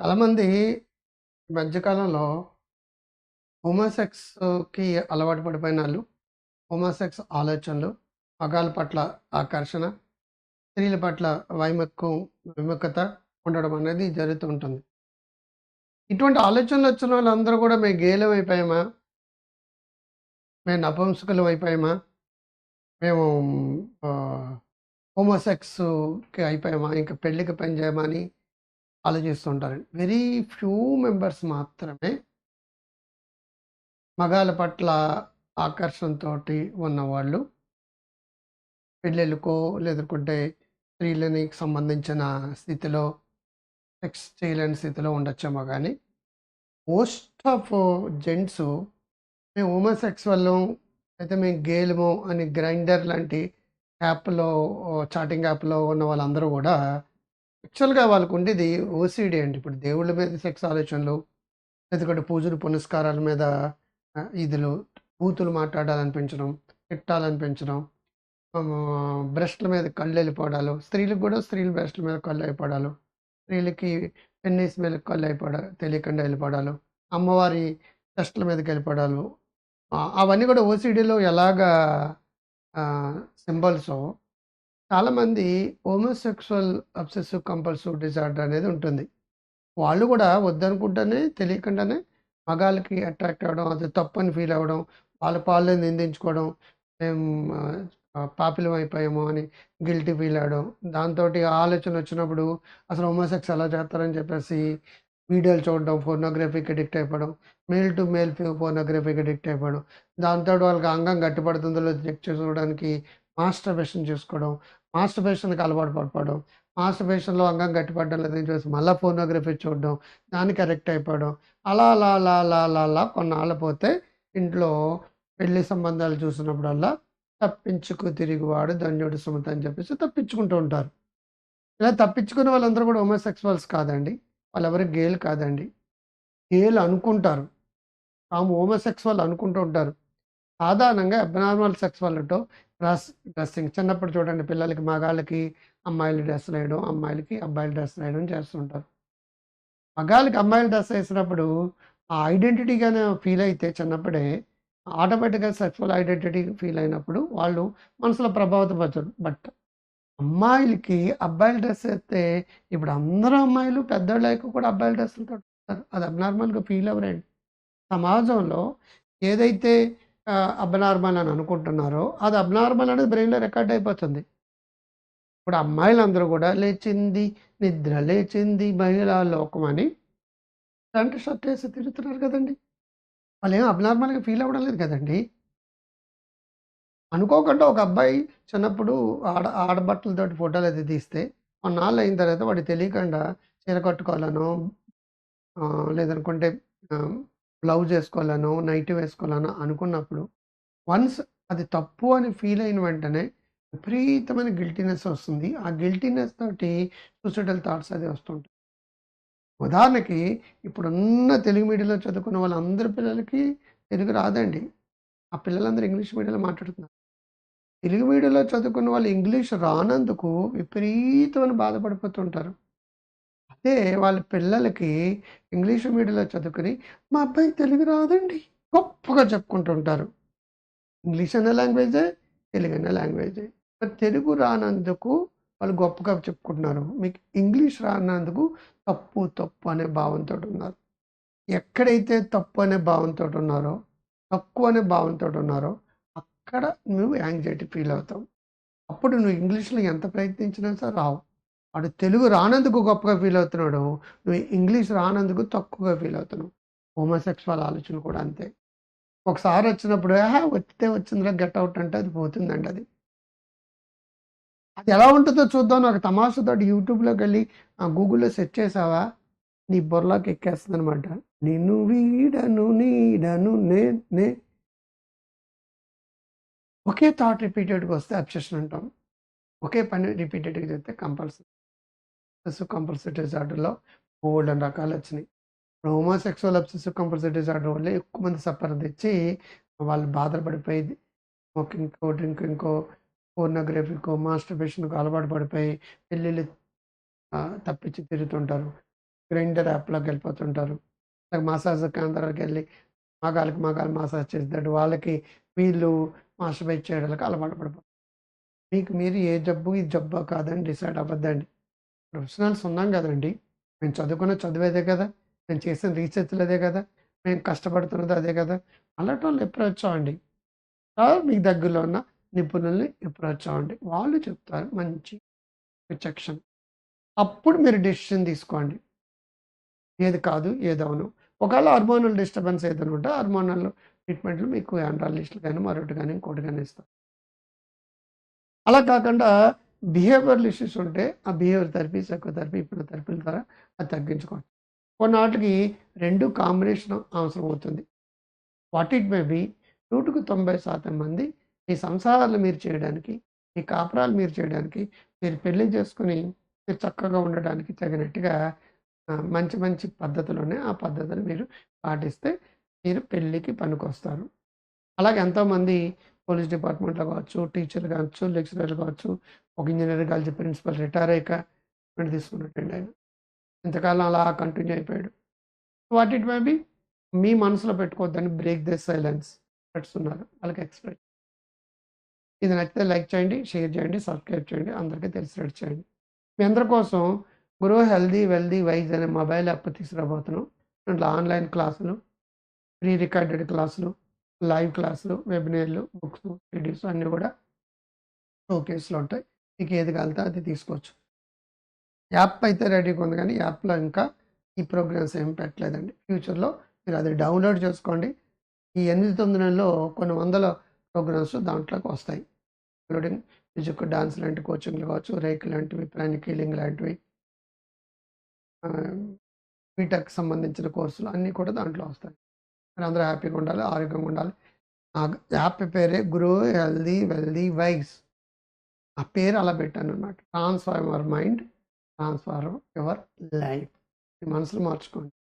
చాలామంది ఈ మధ్యకాలంలో హోమోసెక్స్‌కి అలవాటు పడిపోయినాళ్ళు, హోమోసెక్స్ ఆలోచనలు, మగాళ్ళ పట్ల ఆకర్షణ, స్త్రీల పట్ల వైమక్యం విముఖత ఉండడం అనేది జరుగుతూ ఉంటుంది. ఇటువంటి ఆలోచనలు వచ్చిన వాళ్ళందరూ కూడా మేము గేలం అయిపోయామా? మేము నపుంసకులం అయిపోయామా? మేము ఆహ్, హోమోసెక్స్‌కి అయిపోయామా? ఇంక పెళ్ళికి పని చేయమని అని ఆలోచిస్తుంటారండి వెరీ ఫ్యూ మెంబర్స్ మాత్రమే మగాళ్ళ పట్ల ఆకర్షణతో ఉన్నవాళ్ళు పెళ్ళిళ్ళకో లేదనుకుంటే స్త్రీలని సంబంధించిన స్థితిలో సెక్స్ చేయలేని స్థితిలో ఉండొచ్చేమో కానీ మోస్ట్ ఆఫ్ జెంట్స్ మేము హోమోసెక్సువల్లం అయితే మేము గేలము అని గ్రైండర్ లాంటి యాప్‌లో చాటింగ్ యాప్‌లో ఉన్న వాళ్ళందరూ కూడా యాక్చువల్‌గా వాళ్ళకు ఉండేది ఓసీడీ అండి. ఇప్పుడు దేవుళ్ళ మీద సెక్స్ ఆలోచనలు, లేదంటే పూజలు పునస్కారాల మీద ఇదిలు బూతులు మాట్లాడాలనిపించడం, తిట్టాలనిపించడం, బ్రెస్ట్‌ల మీద కళ్ళెళ్ళిపోవడాలు, స్త్రీలకు కూడా స్త్రీల బ్రెస్ట్‌ల మీద కళ్ళు అయిపోవడాలు స్త్రీలకి పెన్నీస్ మీద కళ్ళు అయిపోవడా తెలియకుండా వెళ్ళిపోవడాలు, అమ్మవారి చెస్ట్‌ల మీదకి వెళ్ళిపోవడాలు అవన్నీ కూడా ఓసీడీలో ఎలాగా సింబల్స్ సింబల్సో చాలామంది హోమోసెక్సువల్ అబ్సెసివ్ కంపల్సివ్ డిజార్డర్ అనేది ఉంటుంది. వాళ్ళు కూడా వద్దనుకుంటేనే తెలియకుండానే మగాళ్ళకి అట్రాక్ట్ అవ్వడం, అది తప్పని ఫీల్ అవ్వడం, వాళ్ళ పాలనే నిందించుకోవడం, మేము పాపిలం అయిపోయాము అని గిల్టీ ఫీల్ అవ్వడం. దాంతోటి ఆలోచన వచ్చినప్పుడు అసలు హోమోసెక్స్ ఎలా చేస్తారని చెప్పేసి వీడియోలు చూడడం, పోర్నోగ్రఫీకి అడిక్ట్ అయిపోవడం, మేల్ టు మేల్ ఫి అడిక్ట్ అయిపోవడం. దాంతో వాళ్ళకి అంగం గట్టిపడుతుందో చెక్ చేసుకోవడానికి మాస్టర్బేషన్ చేసుకోవడం, మాస్టర్బేషన్‌కి అలవాటు పడిపోవడం, మాస్టర్బేషన్‌లో అంగం గట్టిపడడం లేదని చూసి మళ్ళీ ఫోనోగ్రఫీ చూడడం, దానికి కరెక్ట్ అయిపోవడం. అలా అలా అలా అలా అలా అలా కొన్నాళ్ళు పోతే ఇంట్లో పెళ్ళి సంబంధాలు చూసినప్పుడల్లా తప్పించుకు తిరిగివాడు ధన్యుడు సుమత అని చెప్పేసి తప్పించుకుంటూ ఉంటారు. ఇలా తప్పించుకునే వాళ్ళందరూ కూడా హోమోసెక్సువల్స్ కాదండి. వాళ్ళెవరు గేలు కాదండి. గేలు అనుకుంటారు. తాము హోమోసెక్సువల్ అనుకుంటూ ఉంటారు. సాధారణంగా అబ్నార్మల్ సెక్స్ వాళ్ళతో డ్రెస్ డ్రెస్సింగ్ చిన్నప్పుడు చూడండి పిల్లలకి మగాళ్ళకి అమ్మాయిలు డ్రెస్సులు వేయడం, అమ్మాయిలకి అబ్బాయిలు డ్రెస్సులు వేయడం చేస్తుంటారు. మగాళ్ళకి అమ్మాయిలు డ్రెస్ వేసినప్పుడు ఆ ఐడెంటిటీగానే ఫీల్ అయితే చిన్నప్పుడే ఆటోమేటిక్‌గా సెక్సువల్ ఐడెంటిటీ ఫీల్ అయినప్పుడు వాళ్ళు మనసులో ప్రభావితం బట్ అమ్మాయిలకి అబ్బాయిల డ్రెస్ వేస్తే ఇప్పుడు అందరూ అమ్మాయిలు పెద్దోళ్ళయ్యాక కూడా అబ్బాయిల డ్రెస్సులు ఉంటారు. అది అబ్నార్మల్‌గా ఫీల్ అవ్వరండి. సమాజంలో ఏదైతే అబ్నార్మల్ అని అనుకుంటున్నారో అది అబ్నార్మల్ అనేది బ్రెయిన్‌లో రికార్డ్ అయిపోతుంది. ఇప్పుడు అమ్మాయిలందరూ కూడా లేచింది నిద్ర లేచింది మహిళా లోకం అని ప్యాంట్ షర్ట్ వేసి తిరుగుతున్నారు కదండీ! ఏం అబ్నార్మల్‌గా ఫీల్ అవ్వడం లేదు కదండీ! అనుకోకుండా ఒక అబ్బాయి చిన్నప్పుడు ఆడ ఆడబట్టలతోటి ఫోటోలు అది తీస్తే కొన్నాళ్ళు అయిన తర్వాత వాడికి తెలియకుండా చీర కట్టుకోవాలనో లేదనుకుంటే బ్లౌజ్ వేసుకోవాలనో నైట్ వేసుకోవాలనో అనుకున్నప్పుడు వన్స్ అది తప్పు అని ఫీల్ అయిన వెంటనే విపరీతమైన గిల్టీనెస్ వస్తుంది. ఆ గిల్టీనెస్ తోటి సూసైడల్ థాట్స్ అది వస్తుంటాయి. ఉదాహరణకి ఇప్పుడున్న తెలుగు మీడియంలో చదువుకున్న వాళ్ళందరి పిల్లలకి తెలుగు రాదండి. ఆ పిల్లలందరూ ఇంగ్లీష్ మీడియంలో మాట్లాడుతున్నారు. తెలుగు మీడియంలో చదువుకున్న వాళ్ళు ఇంగ్లీష్ రానందుకు విపరీతమైన బాధపడిపోతుంటారు. అయితే వాళ్ళ పిల్లలకి ఇంగ్లీష్ మీడియంలో చదువుకొని మా అబ్బాయి తెలుగు రాదండి గొప్పగా చెప్పుకుంటుంటారు. ఇంగ్లీష్ అన్న లాంగ్వేజే, తెలుగు అన్న లాంగ్వేజే. మరి తెలుగు రానందుకు వాళ్ళు గొప్పగా చెప్పుకుంటున్నారు. మీకు ఇంగ్లీష్ రానందుకు తప్పు, తప్పు అనే భావంతోటి ఉన్నారు. ఎక్కడైతే తప్పు అనే భావంతోటి ఉన్నారో, తక్కువ అనే భావంతోటి ఉన్నారో అక్కడ నువ్వు యాంగ్జైటీ ఫీల్ అవుతావు. అప్పుడు నువ్వు ఇంగ్లీష్‌లో ఎంత ప్రయత్నించినా సరే రావు. వాడు తెలుగు రానందుకు గొప్పగా ఫీల్ అవుతున్నాడు. నువ్వు ఇంగ్లీష్ రానందుకు తక్కువగా ఫీల్ అవుతున్నావు. హోమోసెక్సువల్ ఆలోచన కూడా అంతే. ఒకసారి వచ్చినప్పుడు వచ్చితే వచ్చిందిరా గెట్ అవుట్ అంటే అది పోతుందండి అది. అది ఎలా ఉంటుందో చూద్దాం నాకు ఒక యూట్యూబ్లోకి వెళ్ళి గూగుల్‌లో సెర్చ్ చేసావా నీ బుర్రలోకి ఎక్కేస్తుందనమాట. నిన్ను వీడను నీడను నే నే ఒకే థాట్ రిపీటెడ్‌గా వస్తే అబ్సెషన్ అంటాం. ఒకే పని రిపీటెడ్‌గా చేస్తే కంపల్సరీ. అబ్సెసివ్ కంపల్సివ్ డిజార్డర్‌లో రకాలు వచ్చినాయి ఇప్పుడు హోమోసెక్సువల్ అబ్సెసివ్ కంపల్సరీ డిజార్డర్ వల్ల ఎక్కువ మంది సఫర్ తెచ్చి వాళ్ళు బాధలు పడిపోయి స్మోకింగ్‌కో, డ్రింకింగ్‌కో, పోర్నోగ్రఫీకో, మాస్టర్బేషన్‌కో అలవాటు పడిపోయి పెళ్ళిళ్ళు తప్పించి తిరుగుతుంటారు. గ్రైండర్ యాప్‌లోకి వెళ్ళిపోతుంటారు. మసాజ్ కేంద్రాలకు వెళ్ళి మగాళ్ళకి మగాలు మసాజ్ చేస్తాడు వాళ్ళకి వీళ్ళు మాస్టర్బేట్ చేయడానికి అలవాటు పడిపోతారు. మీకు మీరు ఏ జబ్బు ఈ జబ్బా కాదని డిసైడ్ అవ్వద్దండి. ప్రొఫెషనల్స్ ఉన్నాం కదండి మేము చదువుకున్న చదివేదే కదా! మేము చేసిన రీసెర్చ్‌లు అదే కదా! మేము కష్టపడుతున్నది అదే కదా! అలాంటి వాళ్ళు అవ్వండి. ఆర్ మీకు దగ్గరలో ఉన్న నిపుణుల్ని అప్రోచ్ అవ్వండి. వాళ్ళు చెప్తారు మంచి విచక్షణ. అప్పుడు మీరు డెసిషన్ తీసుకోండి. ఏది కాదు, ఏదవును ఒకవేళ హార్మోనల్ డిస్టర్బెన్స్ ఏదైనా ఉంటే హార్మోనల్ ట్రీట్మెంట్‌లు మీకు ఆండ్రాలిస్ట్‌లు కానీ మరొకటి కానీ ఇంకోటి కానీ ఇస్తారు. అలా కాకుండా బిహేవియర్ ఇష్యూస్ ఉంటే ఆ బిహేవియర్ థెరపీ, సైకోథెరపీ, థెరపీల ద్వారా అది తగ్గించుకోవచ్చు. కొన్నాటికి రెండు కాంబినేషన్ అవసరం అవుతుంది. వాట్ ఇట్ మే బి 100కి 90% మంది మీ సంసారాలు మీరు చేయడానికి, మీ కాపురాలు మీరు చేయడానికి, మీరు పెళ్ళి చేసుకొని మీరు చక్కగా ఉండడానికి తగినట్టుగా మంచి మంచి పద్ధతులున్నాయి. ఆ పద్ధతులు మీరు పాటిస్తే మీరు పెళ్ళికి పనికొస్తారు. అలాగే ఎంతోమంది పోలీస్ డిపార్ట్మెంట్‌లో కావచ్చు, టీచర్లు కావచ్చు, లెక్చరర్లు కావచ్చు, ఒక ఇంజనీర్ కాలేజీ ప్రిన్సిపల్ రిటైర్ అయ్యాక ట్రీట్మెంట్ తీసుకున్నట్టండి ఆయన. ఇంతకాలం అలా కంటిన్యూ అయిపోయాడు. వాట్ ఇట్ మే బి మీ మనసులో పెట్టుకోవద్దని బ్రేక్ ది సైలెన్స్ పెట్టుతున్నారు వాళ్ళకి ఎక్స్‌ప్రెస్ ఇది నచ్చితే లైక్ చేయండి, షేర్ చేయండి, సబ్స్క్రైబ్ చేయండి. అందరికీ తెలిసినట్టు చేయండి. మీ అందరి కోసం గ్రో హెల్దీ వెల్దీ వైజ్ అనే మొబైల్ యాప్ తీసుకురాబోతున్నాం. దాంట్లో ఆన్‌లైన్ క్లాసులు, ప్రీ రికార్డెడ్ క్లాసులు, లైవ్ క్లాసులు, వెబినార్‌లు, బుక్స్, వీడియోస్ అన్నీ కూడా షోకేస్‌లో ఉంటాయి. మీకు ఏది కావాలితే అది తీసుకోవచ్చు. యాప్ అయితే రెడీగా ఉంది కానీ యాప్‌లో ఇంకా ఈ ప్రోగ్రామ్స్ ఏం పెట్టలేదండి. ఫ్యూచర్‌లో మీరు అది డౌన్‌లోడ్ చేసుకోండి. ఈ 8, 9 నెలల్లో కొన్ని వందల ప్రోగ్రామ్స్ దాంట్లోకి వస్తాయి. ఇంక్లూడింగ్ మ్యూజిక్, డాన్స్ లాంటి కోచింగ్‌లు కావచ్చు, రేక్ లాంటివి, ప్రాణిక్ హీలింగ్ లాంటివి. బీటెక్ సంబంధించిన కోర్సులు అన్నీ కూడా దాంట్లో వస్తాయి. అందరూ హ్యాపీగా ఉండాలి, ఆరోగ్యంగా ఉండాలి. ఆ యాప్ పేరే గ్రో హెల్దీ వెల్దీ వైస్. ఆ పేరు అలా పెట్టాను అనమాట transform your mind, transform your life. మనసులు మార్చుకోండి.